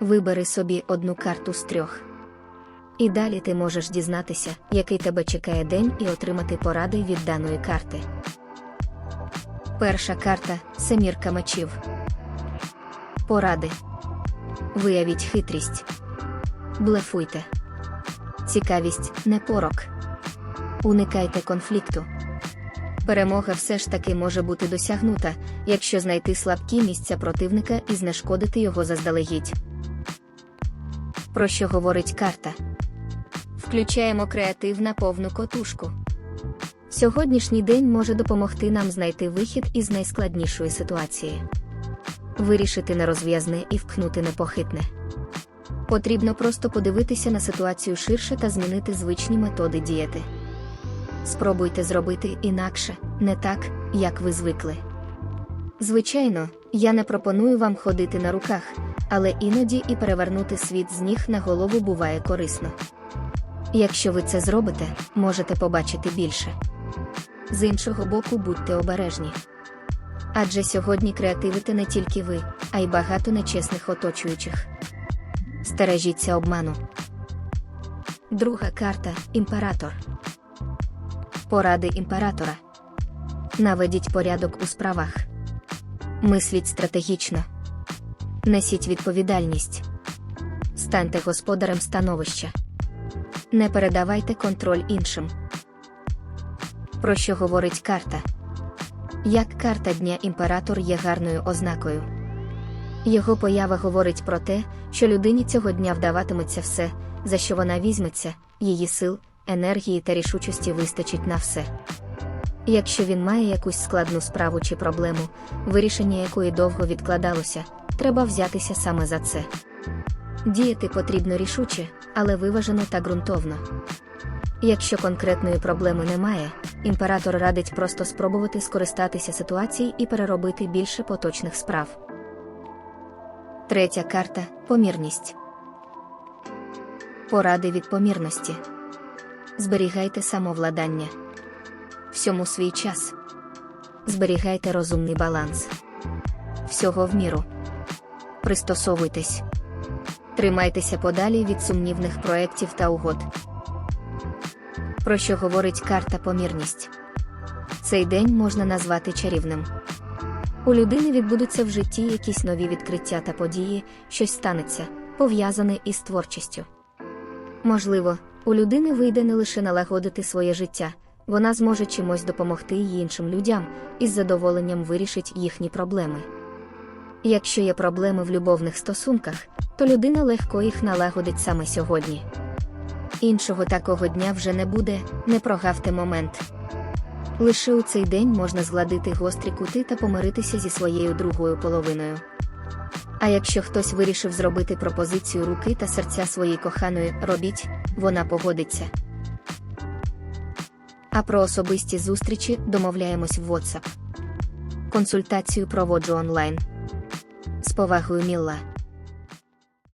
Вибери собі одну карту з трьох. І далі ти можеш дізнатися, який тебе чекає день, і отримати поради від даної карти. Перша карта семірка мечів. Поради. Виявіть хитрість. Блефуйте. Цікавість не порок. Уникайте конфлікту. Перемога все ж таки може бути досягнута, якщо знайти слабкі місця противника і знешкодити його заздалегідь. Про що говорить карта? Включаємо креатив на повну котушку. Сьогоднішній день може допомогти нам знайти вихід із найскладнішої ситуації, вирішити нерозв'язне і впхнути непохитне. Потрібно просто подивитися на ситуацію ширше та змінити звичні методи діяти. Спробуйте зробити інакше, не так, як ви звикли. Звичайно, я не пропоную вам ходити на руках, але іноді і перевернути світ з ніг на голову буває корисно. Якщо ви це зробите, можете побачити більше. З іншого боку, будьте обережні. Адже сьогодні креативите не тільки ви, а й багато нечесних оточуючих. Стережіться обману. Друга карта імператор. Поради імператора. Наведіть порядок у справах. Мисліть стратегічно. Несіть відповідальність. Станьте господарем становища. Не передавайте контроль іншим. Про що говорить карта? Як карта Дня імператор є гарною ознакою. Його поява говорить про те, що людині цього дня вдаватиметься все, за що вона візьметься, її сил, енергії та рішучості вистачить на все. Якщо він має якусь складну справу чи проблему, вирішення якої довго відкладалося, треба взятися саме за це. Діяти потрібно рішуче, але виважено та ґрунтовно. Якщо конкретної проблеми немає, імператор радить просто спробувати скористатися ситуацією і переробити більше поточних справ. Третя карта помірність. Поради від помірності. Зберігайте самовладання. Всьому свій час. Зберігайте розумний баланс. Всього в міру. Пристосовуйтесь. Тримайтеся подалі від сумнівних проєктів та угод. Про що говорить карта помірність? Цей день можна назвати чарівним. У людини відбудуться в житті якісь нові відкриття та події, щось станеться, пов'язане із творчістю. Можливо, у людини вийде не лише налагодити своє життя, вона зможе чимось допомогти й іншим людям і з задоволенням вирішить їхні проблеми. Якщо є проблеми в любовних стосунках, то людина легко їх налагодить саме сьогодні. Іншого такого дня вже не буде, не прогавте момент. Лише у цей день можна згладити гострі кути та помиритися зі своєю другою половиною. А якщо хтось вирішив зробити пропозицію руки та серця своїй коханої, робіть, вона погодиться. А про особисті зустрічі домовляємось в WhatsApp. Консультацію проводжу онлайн. З повагою Мілла.